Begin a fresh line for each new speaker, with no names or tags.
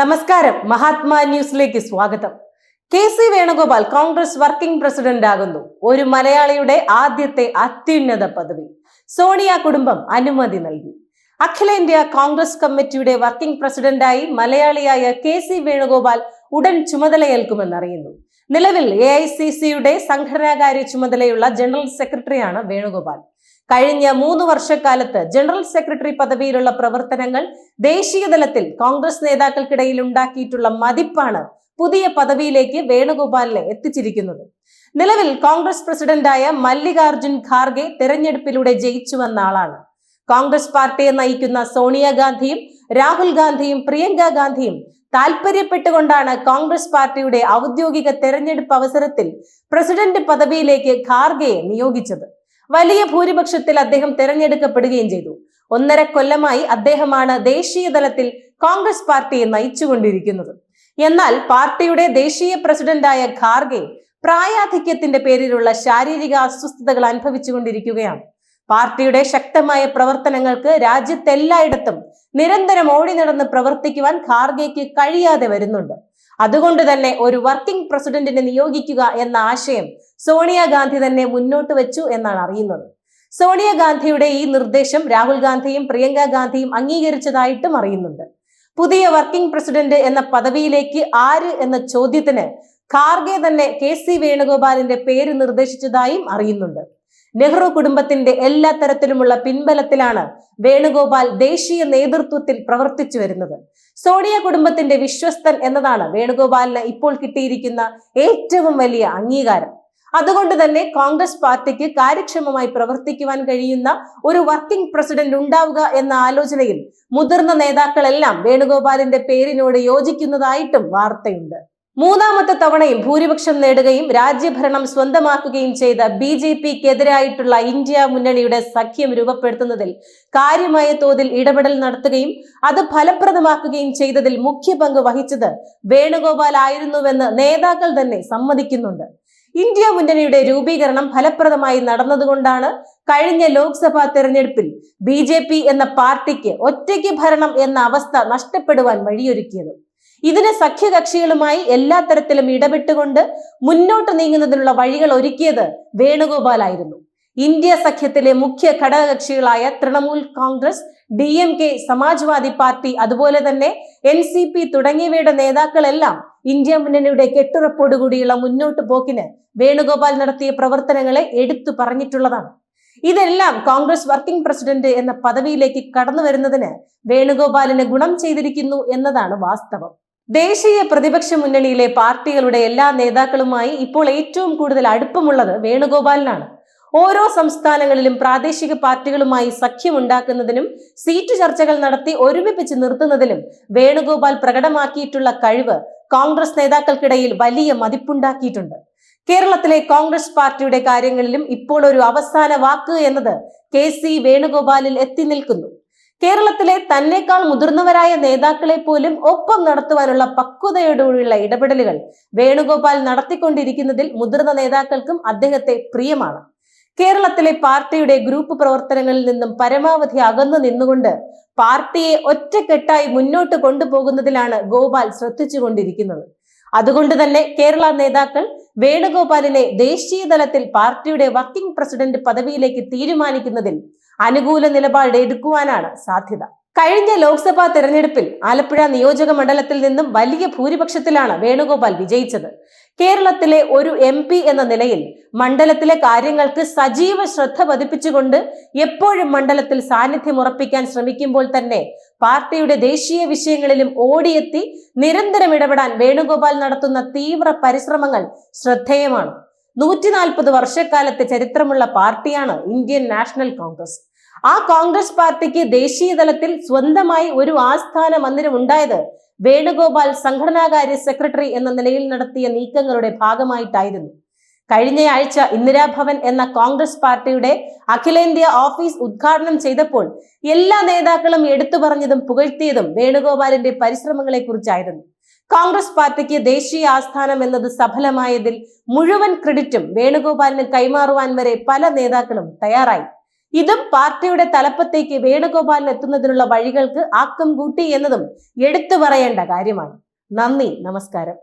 നമസ്കാരം. മഹാത്മാ ന്യൂസിലേക്ക് സ്വാഗതം. K C Venugopal Congress working president ആകുന്നു ഒരു മലയാളിയുടെ ആദ്യത്തെ അത്യുന്നത പദവി. സോണിയ കുടുംബം അനുമതി നൽകി. അഖിലേന്ത്യാ കോൺഗ്രസ് കമ്മിറ്റിയുടെ വർക്കിംഗ് പ്രസിഡന്റായി മലയാളിയായ കെ സി വേണുഗോപാൽ ഉടൻ ചുമതലയേൽക്കുമെന്നറിയുന്നു. നിലവിൽ എ ഐ സി സിയുടെ സംഘടനാകാര്യ ചുമതലയുള്ള ജനറൽ സെക്രട്ടറിയാണ് വേണുഗോപാൽ. കഴിഞ്ഞ മൂന്ന് വർഷക്കാലത്ത് ജനറൽ സെക്രട്ടറി പദവിയിലുള്ള പ്രവർത്തനങ്ങൾ ദേശീയ തലത്തിൽ കോൺഗ്രസ് നേതാക്കൾക്കിടയിൽ ഉണ്ടാക്കിയിട്ടുള്ള മതിപ്പാണ് പുതിയ പദവിയിലേക്ക് വേണുഗോപാലിനെ എത്തിച്ചിരിക്കുന്നത്. നിലവിൽ കോൺഗ്രസ് പ്രസിഡന്റായ മല്ലികാർജുൻ ഖാർഗെ തെരഞ്ഞെടുപ്പിലൂടെ ജയിച്ചു വന്ന ആളാണ്. കോൺഗ്രസ് പാർട്ടിയെ നയിക്കുന്ന സോണിയാഗാന്ധിയും രാഹുൽ ഗാന്ധിയും പ്രിയങ്ക ഗാന്ധിയും താൽപര്യപ്പെട്ടുകൊണ്ടാണ് കോൺഗ്രസ് പാർട്ടിയുടെ ഔദ്യോഗിക തെരഞ്ഞെടുപ്പ് അവസരത്തിൽ പ്രസിഡന്റ് പദവിയിലേക്ക് ഖാർഗെയെ നിയോഗിച്ചത്. വലിയ ഭൂരിപക്ഷത്തിൽ അദ്ദേഹം തെരഞ്ഞെടുക്കപ്പെടുകയും ചെയ്തു. ഒന്നര കൊല്ലമായി അദ്ദേഹമാണ് ദേശീയ തലത്തിൽ കോൺഗ്രസ് പാർട്ടിയെ നയിച്ചുകൊണ്ടിരിക്കുന്നത്. എന്നാൽ പാർട്ടിയുടെ ദേശീയ പ്രസിഡന്റായ ഖാർഗെ പ്രായാധിക്യത്തിന്റെ പേരിലുള്ള ശാരീരിക അസ്വസ്ഥതകൾ അനുഭവിച്ചുകൊണ്ടിരിക്കുകയാണ്. പാർട്ടിയുടെ ശക്തമായ പ്രവർത്തനങ്ങൾക്ക് രാജ്യത്തെല്ലായിടത്തും നിരന്തരം ഓടി നടന്ന് പ്രവർത്തിക്കുവാൻ ഖാർഗെക്ക് കഴിയാതെ വരുന്നുണ്ട്. അതുകൊണ്ട് തന്നെ ഒരു വർക്കിംഗ് പ്രസിഡന്റിനെ നിയോഗിക്കുക എന്ന ആശയം സോണിയാഗാന്ധി തന്നെ മുന്നോട്ട് വെച്ചു എന്നാണ് അറിയുന്നത്. സോണിയാഗാന്ധിയുടെ ഈ നിർദ്ദേശം രാഹുൽ ഗാന്ധിയും പ്രിയങ്ക ഗാന്ധിയും അംഗീകരിച്ചതായിട്ടും അറിയുന്നുണ്ട്. പുതിയ വർക്കിംഗ് പ്രസിഡന്റ് എന്ന പദവിയിലേക്ക് ആര് എന്ന ചോദ്യത്തിന് ഖാർഗെ തന്നെ കെ സി വേണുഗോപാലിന്റെ പേര് നിർദ്ദേശിച്ചതായും അറിയുന്നുണ്ട്. നെഹ്റു കുടുംബത്തിന്റെ എല്ലാ തരത്തിലുമുള്ള പിൻബലത്തിലാണ് വേണുഗോപാൽ ദേശീയ നേതൃത്വത്തിൽ പ്രവർത്തിച്ചു വരുന്നത്. സോണിയ കുടുംബത്തിന്റെ വിശ്വസ്തൻ എന്നതാണ് വേണുഗോപാലിന് ഇപ്പോൾ കിട്ടിയിരിക്കുന്ന ഏറ്റവും വലിയ അംഗീകാരം. അതുകൊണ്ട് തന്നെ കോൺഗ്രസ് പാർട്ടിക്ക് കാര്യക്ഷമമായി പ്രവർത്തിക്കുവാൻ കഴിയുന്ന ഒരു വർക്കിംഗ് പ്രസിഡന്റ് ഉണ്ടാവുക എന്ന ആലോചനയിൽ മുതിർന്ന നേതാക്കളെല്ലാം വേണുഗോപാലിന്റെ പേരിനോട് യോജിക്കുന്നതായിട്ടും വാർത്തയുണ്ട്. മൂന്നാമത്തെ തവണയും ഭൂരിപക്ഷം നേടുകയും രാജ്യഭരണം സ്വന്തമാക്കുകയും ചെയ്ത ബി ജെ പിക്കെതിരായിട്ടുള്ള ഇന്ത്യ മുന്നണിയുടെ സഖ്യം രൂപപ്പെടുത്തുന്നതിൽ കാര്യമായ തോതിൽ ഇടപെടൽ നടത്തുകയും അത് ഫലപ്രദമാക്കുകയും ചെയ്തതിൽ മുഖ്യ പങ്ക് വഹിച്ചത് വേണുഗോപാൽ ആയിരുന്നുവെന്ന് നേതാക്കൾ തന്നെ സമ്മതിക്കുന്നുണ്ട്. ഇന്ത്യ മുന്നണിയുടെ രൂപീകരണം ഫലപ്രദമായി നടന്നതുകൊണ്ടാണ് കഴിഞ്ഞ ലോക്സഭാ തെരഞ്ഞെടുപ്പിൽ ബി ജെ പി എന്ന പാർട്ടിക്ക് ഒറ്റയ്ക്ക് ഭരണം എന്ന അവസ്ഥ നഷ്ടപ്പെടുവാൻ വഴിയൊരുക്കിയത്. ഇതിന് സഖ്യകക്ഷികളുമായി എല്ലാ തരത്തിലും ഇടപെട്ടുകൊണ്ട് മുന്നോട്ട് നീങ്ങുന്നതിനുള്ള വഴികൾ ഒരുക്കിയത് വേണുഗോപാലായിരുന്നു. ഇന്ത്യ സഖ്യത്തിലെ മുഖ്യ ഘടകകക്ഷികളായ Trinamool Congress D M K Samajwadi party അതുപോലെ തന്നെ എൻ സി പി തുടങ്ങിയവയുടെ നേതാക്കളെല്ലാം ഇന്ത്യ മുന്നണിയുടെ കെട്ടുറപ്പോടുകൂടിയുള്ള മുന്നോട്ട് പോക്കിന് വേണുഗോപാൽ നടത്തിയ പ്രവർത്തനങ്ങളെ എടുത്തു പറഞ്ഞിട്ടുള്ളതാണ്. ഇതെല്ലാം കോൺഗ്രസ് വർക്കിംഗ് പ്രസിഡന്റ് എന്ന പദവിയിലേക്ക് കടന്നു വരുന്നതിന് വേണുഗോപാലിന് ഗുണം ചെയ്തിരിക്കുന്നു എന്നതാണ് വാസ്തവം. ദേശീയ പ്രതിപക്ഷ മുന്നണിയിലെ പാർട്ടികളുടെ എല്ലാ നേതാക്കളുമായി ഇപ്പോൾ ഏറ്റവും കൂടുതൽ അടുപ്പമുള്ളത് വേണുഗോപാലിനാണ്. ഓരോ സംസ്ഥാനങ്ങളിലും പ്രാദേശിക പാർട്ടികളുമായി സഖ്യമുണ്ടാക്കുന്നതിനും സീറ്റ് ചർച്ചകൾ നടത്തി ഒരുമിപ്പിച്ച് നിർത്തുന്നതിലും വേണുഗോപാൽ പ്രകടമാക്കിയിട്ടുള്ള കഴിവ് കോൺഗ്രസ് നേതാക്കൾക്കിടയിൽ വലിയ മതിപ്പുണ്ടാക്കിയിട്ടുണ്ട്. കേരളത്തിലെ കോൺഗ്രസ് പാർട്ടിയുടെ കാര്യങ്ങളിലും ഇപ്പോൾ ഒരു അവസാന വാക്ക് എന്നത് കെ സി വേണുഗോപാലിൽ എത്തി നിൽക്കുന്നു. കേരളത്തിലെ തന്നെക്കാൾ മുതിർന്നവരായ നേതാക്കളെ പോലും ഒപ്പം നടത്തുവാനുള്ള പക്വതയോടുകൂടിയുള്ള ഇടപെടലുകൾ വേണുഗോപാൽ നടത്തിക്കൊണ്ടിരിക്കുന്നതിൽ മുതിർന്ന നേതാക്കൾക്കും അദ്ദേഹത്തെ പ്രിയമാണ്. കേരളത്തിലെ പാർട്ടിയുടെ ഗ്രൂപ്പ് പ്രവർത്തനങ്ങളിൽ നിന്നും പരമാവധി അകന്നു നിന്നുകൊണ്ട് പാർട്ടിയെ ഒറ്റക്കെട്ടായി മുന്നോട്ട് കൊണ്ടുപോകുന്നതിലാണ് ഗോപാൽ ശ്രദ്ധിച്ചുകൊണ്ടിരിക്കുന്നത്. അതുകൊണ്ട് തന്നെ കേരള നേതാക്കൾ വേണുഗോപാലിനെ ദേശീയ തലത്തിൽ പാർട്ടിയുടെ വർക്കിംഗ് പ്രസിഡന്റ് പദവിയിലേക്ക് തീരുമാനിക്കുന്നതിൽ അനുകൂല നിലപാട് എടുക്കുവാനാണ് സാധ്യത. കഴിഞ്ഞ ലോക്സഭാ തെരഞ്ഞെടുപ്പിൽ ആലപ്പുഴ നിയോജക മണ്ഡലത്തിൽ നിന്നും വലിയ ഭൂരിപക്ഷത്തിലാണ് വേണുഗോപാൽ വിജയിച്ചത്. കേരളത്തിലെ ഒരു എം പി എന്ന നിലയിൽ മണ്ഡലത്തിലെ കാര്യങ്ങൾക്ക് സജീവ ശ്രദ്ധ പതിപ്പിച്ചുകൊണ്ട് എപ്പോഴും മണ്ഡലത്തിൽ സാന്നിധ്യം ഉറപ്പിക്കാൻ ശ്രമിക്കുമ്പോൾ തന്നെ പാർട്ടിയുടെ ദേശീയ വിഷയങ്ങളിലും ഓടിയെത്തി നിരന്തരം ഇടപെടാൻ വേണുഗോപാൽ നടത്തുന്ന തീവ്ര പരിശ്രമങ്ങൾ ശ്രദ്ധേയമാണ്. നൂറ്റി നാൽപ്പത് വർഷക്കാലത്തെ ചരിത്രമുള്ള പാർട്ടിയാണ് ഇന്ത്യൻ നാഷണൽ കോൺഗ്രസ്. ആ കോൺഗ്രസ് പാർട്ടിക്ക് ദേശീയ തലത്തിൽ സ്വന്തമായി ഒരു ആസ്ഥാന മന്ദിരം ഉണ്ടായത് വേണുഗോപാൽ സംഘടനാകാര്യ സെക്രട്ടറി എന്ന നിലയിൽ നടത്തിയ നീക്കങ്ങളുടെ ഭാഗമായിട്ടായിരുന്നു. കഴിഞ്ഞയാഴ്ച ഇന്ദിരാഭവൻ എന്ന കോൺഗ്രസ് പാർട്ടിയുടെ അഖിലേന്ത്യാ ഓഫീസ് ഉദ്ഘാടനം ചെയ്തപ്പോൾ എല്ലാ നേതാക്കളും എടുത്തു പറഞ്ഞതും പുകഴ്ത്തിയതും വേണുഗോപാലിന്റെ പരിശ്രമങ്ങളെ കുറിച്ചായിരുന്നു കോൺഗ്രസ് പാർട്ടിക്ക് ദേശീയ ആസ്ഥാനം എന്നത് സഫലമായതിൽ മുഴുവൻ ക്രെഡിറ്റും വേണുഗോപാലിന് കൈമാറുവാൻ വരെ പല നേതാക്കളും തയ്യാറായി. ഇതും പാർട്ടിയുടെ തലപ്പത്തേക്ക് വേണുഗോപാലിൽ എത്തുന്നതിനുള്ള വഴികൾക്ക് ആക്കം കൂട്ടി എന്നതും എടുത്തു പറയേണ്ട കാര്യമാണ്. നന്ദി നമസ്കാരം.